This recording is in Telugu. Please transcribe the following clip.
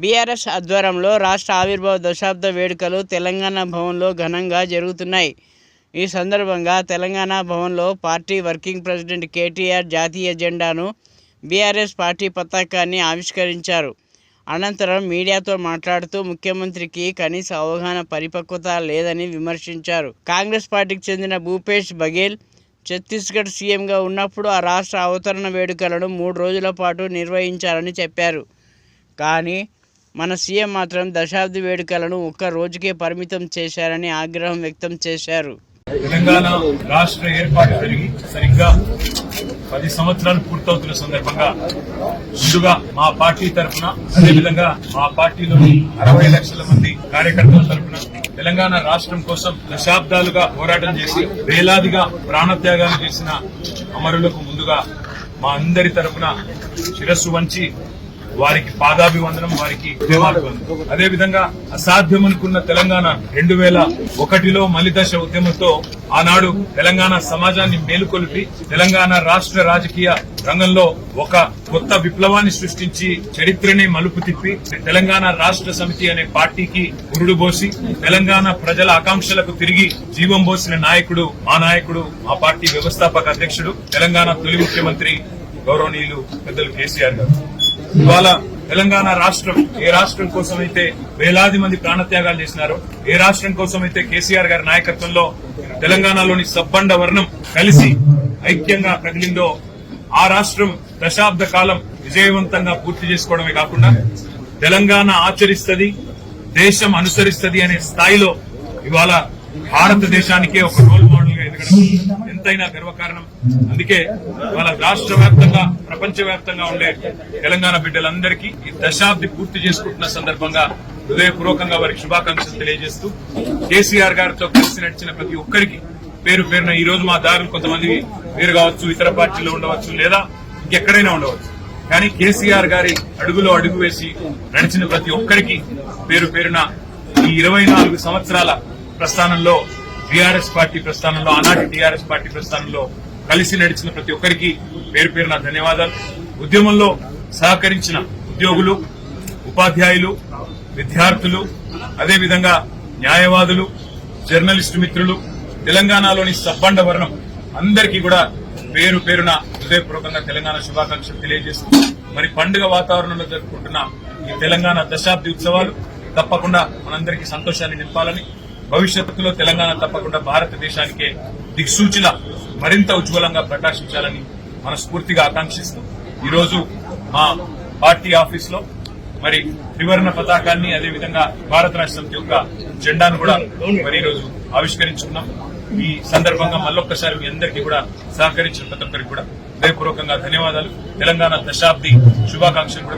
బీఆర్ఎస్ ఆధ్వర్యంలో రాష్ట్ర ఆవిర్భావ దశాబ్ద వేడుకలు తెలంగాణ భవన్లో ఘనంగా జరుగుతున్నాయి. ఈ సందర్భంగా తెలంగాణ భవన్లో పార్టీ వర్కింగ్ ప్రెసిడెంట్ కేటీఆర్ జాతీయ జెండాను బీఆర్ఎస్ పార్టీ పతాకాన్ని ఆవిష్కరించారు. అనంతరం మీడియాతో మాట్లాడుతూ ముఖ్యమంత్రికి కనీస అవగాహన పరిపక్వత లేదని విమర్శించారు. కాంగ్రెస్ పార్టీకి చెందిన భూపేష్ బఘేల్ ఛత్తీస్గఢ్ సీఎంగా ఉన్నప్పుడు ఆ రాష్ట్ర అవతరణ వేడుకలను మూడు రోజుల పాటు నిర్వహించారని చెప్పారు. కానీ మన సీఎం మాత్రం దశాబ్ది వేడుకలను ఒక్క రోజుకే పరిమితం చేశారని ఆగ్రహం వ్యక్తం చేశారు. తెలంగాణ రాష్ట్ర ఏర్పాటు జరిగి సరిగ్గా పది సంవత్సరాలు పూర్తవుతున్న సందర్భంగా ముందుగా మా పార్టీ తరఫున అదేవిధంగా మా పార్టీలోని అరవై లక్షల మంది కార్యకర్తల తరఫున తెలంగాణ రాష్ట్రం కోసం దశాబ్దాలుగా పోరాటం చేసి వేలాదిగా ప్రాణత్యాగాలు చేసిన అమరులకు ముందుగా మా అందరి తరఫున శిరస్సు వంచి వారికి పాదాభివందనం వారికి ఉద్యమాభివందనం అదేవిధంగా అసాధ్యమనుకున్న తెలంగాణ రెండు వేల ఒకటిలో మలిదశ ఉద్యమంతో ఆనాడు తెలంగాణ సమాజాన్ని మేలుకొలిపి తెలంగాణ రాష్ట్ర రాజకీయ రంగంలో ఒక కొత్త విప్లవాన్ని సృష్టించి చరిత్రని మలుపు తిప్పి తెలంగాణ రాష్ట్ర సమితి అనే పార్టీకి గురుడు పోసి తెలంగాణ ప్రజల ఆకాంక్షలకు తిరిగి జీవం పోసిన నాయకుడు మా నాయకుడు మా పార్టీ వ్యవస్థాపక అధ్యక్షుడు తెలంగాణ తొలి ముఖ్యమంత్రి గౌరవనీయులు పెద్దలు కేసీఆర్ గారు. ఇవాళ తెలంగాణ రాష్ట్రం ఏ రాష్ట్రం కోసం అయితే వేలాది మంది ప్రాణత్యాగాలు చేసినారో ఏ రాష్ట్రం కోసం అయితే కేసీఆర్ గారి నాయకత్వంలో తెలంగాణలోని సబ్బండ వర్ణం కలిసి ఐక్యంగా కదిలిందో ఆ రాష్ట్రం దశాబ్ద కాలం విజయవంతంగా పూర్తి చేసుకోవడమే కాకుండా తెలంగాణ ఆచరిస్తది దేశం అనుసరిస్తది అనే స్థాయిలో ఇవాళ భారతదేశానికే ఒక రోల్ మోడల్గా ఎదగడం ఎంతైనా గర్వకారణం. అందుకే మన రాష్ట్ర వ్యాప్తంగా ప్రపంచ వ్యాప్తంగా ఉండే తెలంగాణ బిడ్డలందరికీ ఈ దశాబ్ది పూర్తి చేసుకుంటున్న సందర్భంగా హృదయపూర్వకంగా వారికి శుభాకాంక్షలు తెలియజేస్తూ కేసీఆర్ గారితో కలిసి నడిచిన ప్రతి ఒక్కరికి పేరు పేరున ఈ రోజు మా దారులు కొంతమంది వేరు కావచ్చు ఇతర పార్టీలో ఉండవచ్చు లేదా ఇంకెక్కడైనా ఉండవచ్చు. కానీ కేసీఆర్ గారి అడుగులో అడుగు వేసి నడిచిన ప్రతి ఒక్కరికి పేరు పేరున ఈ ఇరవై నాలుగు సంవత్సరాల ప్రస్థానంలో టీఆర్ఎస్ పార్టీ ప్రస్థానంలో ఆనాటి టీఆర్ఎస్ పార్టీ ప్రస్థానంలో కలిసి నడిచిన ప్రతి ఒక్కరికి పేరు పేరున ధన్యవాదాలు. ఉద్యమంలో సహకరించిన ఉద్యోగులు ఉపాధ్యాయులు విద్యార్థులు అదేవిధంగా న్యాయవాదులు జర్నలిస్టు మిత్రులు తెలంగాణలోని సబ్బండ వర్ణం అందరికీ కూడా పేరు పేరున హృదయపూర్వకంగా తెలంగాణ శుభాకాంక్షలు తెలియజేస్తూ మరి పండుగ వాతావరణంలో జరుపుకుంటున్న ఈ తెలంగాణ దశాబ్ది ఉత్సవాలు తప్పకుండా మనందరికీ సంతోషాన్ని నింపాలని భవిష్యత్తులో తెలంగాణ తప్పకుండా భారతదేశానికే దిక్సూచిలా మరింత ఉజ్వలంగా ప్రకాశించాలని మనస్ఫూర్తిగా ఆకాంక్షిస్తూ ఈరోజు మా పార్టీ ఆఫీస్లో మరి త్రివర్ణ పతాకాన్ని అదేవిధంగా భారత రాష్ట్రం యొక్క జెండాను కూడా మరి ఈరోజు ఆవిష్కరించుకున్నాం. ఈ సందర్భంగా మళ్ళొక్కసారి మీ అందరికీ కూడా సహకరించిన ప్రతి ఒక్కరికి కూడా హృదయపూర్వకంగా ధన్యవాదాలు. తెలంగాణ దశాబ్ది శుభాకాంక్షలు కూడా